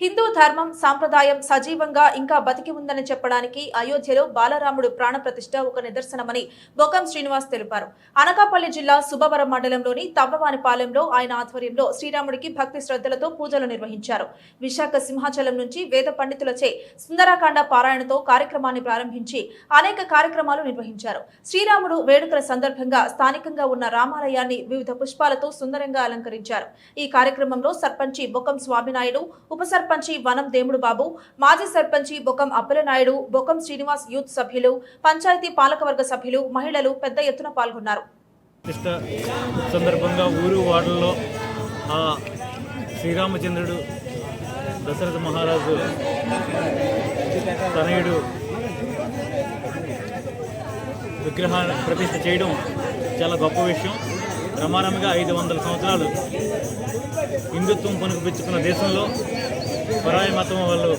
హిందూ ధర్మం సాంప్రదాయం సజీవంగా ఇంకా బతికి ఉందని చెప్పడానికి అయోధ్యలో బాలరాముడు ప్రాణప్రతిష్ఠ ఒక నిదర్శనమని బొకం శ్రీనివాస్ తెలిపారు. అనకాపల్లి జిల్లా సుబ్బవరం మండలంలోని తవ్వవానిపాలెంలో ఆయన ఆధ్వర్యంలో శ్రీరాముడికి భక్తి శ్రద్ధలతో పూజలు నిర్వహించారు. విశాఖ సింహాచలం నుంచి వేద పండితులచే సుందరాకాండ పారాయణతో కార్యక్రమాన్ని ప్రారంభించి అనేక కార్యక్రమాలు నిర్వహించారు. శ్రీరాముడు వేడుకల సందర్భంగా స్థానికంగా ఉన్న రామాలయాన్ని వివిధ పుష్పాలతో సుందరంగా అలంకరించారు. ఈ కార్యక్రమంలో సర్పంచి బొకం స్వామినాయుడు ఉప సర్పంచి వనం దేముడు బాబు మాజీ సర్పంచి బొకం అప్పలనాయుడు బొకం శ్రీనివాస్ యూత్ సభ్యులు పంచాయతీ పాలకవర్గ సభ్యులు మహిళలు పెద్ద ఎత్తున పాల్గొన్నారు. సందర్భంగా ఊరు వాడల్లో శ్రీరామచంద్రుడు దశరథ మహారాజు తనయుడు విగ్రహాన్ని ప్రతిష్ఠ చేయడం చాలా గొప్ప విషయం. రమారమిగా ఐదు వందల సంవత్సరాలు హిందుత్వం పనుకుపించుకున్న దేశంలో పరాయి మతం వాళ్ళు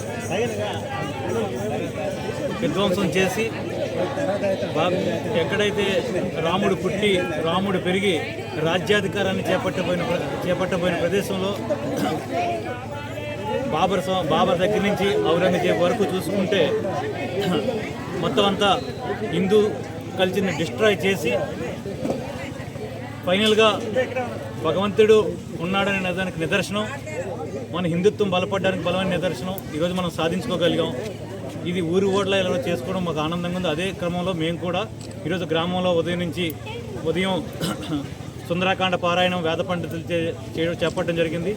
విధ్వంసం చేసి ఎక్కడైతే రాముడు పుట్టి రాముడు పెరిగి రాజ్యాధికారాన్ని చేపట్టబోయిన చేపట్టబోయిన ప్రదేశంలో బాబర్ స్వా- బాబర్ దగ్గర నుంచి ఔరంగజేబ్ వరకు చూసుకుంటే మొత్తం అంతా హిందూ కల్చర్ని డిస్ట్రాయ్ చేసి ఫైనల్గా భగవంతుడు ఉన్నాడనే దానికి నిదర్శనం. మన హిందుత్వం బలపడడానికి బలమైన నిదర్శనం. ఈరోజు మనం సాధించుకోగలిగాం. ఇది ఊరి ఓట్ల ఇలా చేసుకోవడం మాకు ఆనందంగా ఉంది. అదే క్రమంలో మేము కూడా ఈరోజు గ్రామంలో ఉదయం నుంచి ఉదయం సుందరాకాండ పారాయణం వేద పండితులు చే- చేయడం చెప్పడం జరిగింది.